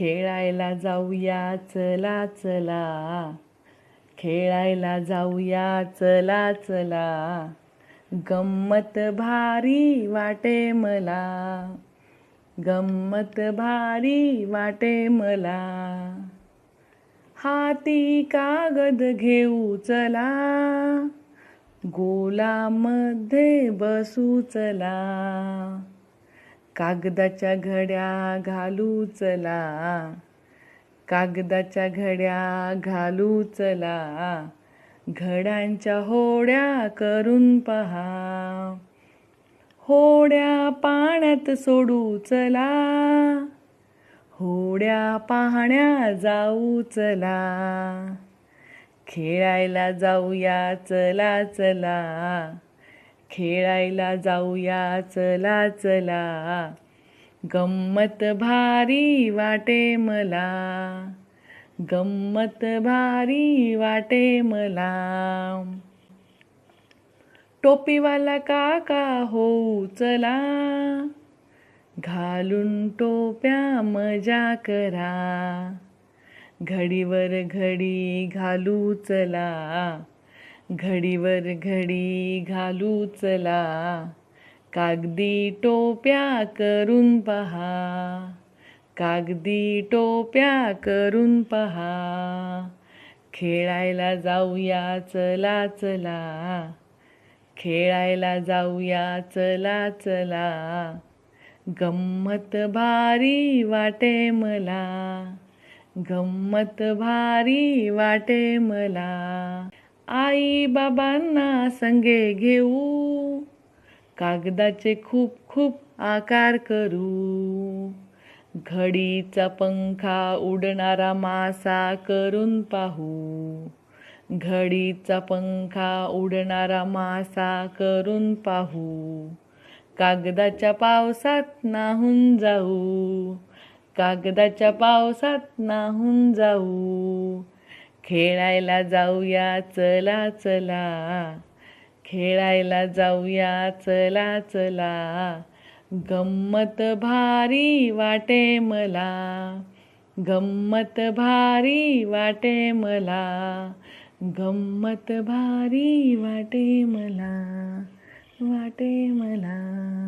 खेळायला जाऊया चला चला. खेळायला जाऊया चला चला. गंमत भारी वाटे मला. गंमत भारी वाटे मला. हाती कागद घेऊ चला. गोलामध्ये बसू चला. कागदाच्या घड्या घालू चला. कागदाच्या घड्या घालू चला. घड्यांच्या होड्या करून पहा. होड्या पाण्यात सोडू चला. होड्या पाहण्या जाऊ चला. खेळायला जाऊया चला चला. खेळायला जाऊया चला चला. गंमत भारी वाटे मला. गंमत भारी वाटे मला. टोपीवाला काका होऊ चला. घालून टोप्या मजा करा. घडीवर घडी घालू चला. घडीवर घडी घालू चला. कागदी टोप्या करून पहा. कागदी टोप्या करून पहा. खेळायला जाऊया चला चला. खेळायला जाऊया चला चला. गंमत भारी वाटे मला. गंमत भारी वाटे मला. आई बाबांना संगे घेऊ. कागदाचे खूप खूप आकार करू. घडीचा पंखा उडणारा मासा करून पाहू. घडीचा पंखा उडणारा मासा करून पाहू. कागदाच्या पावसात नाहून जाऊ. कागदाच्या पावसात नाहून जाऊ. खेळायला जाऊया चला चला. खेळायला जाऊया चला चला. गंमत भारी वाटे मला. गंमत भारी वाटे मला. गंमत भारी वाटे मला. वाटे मला.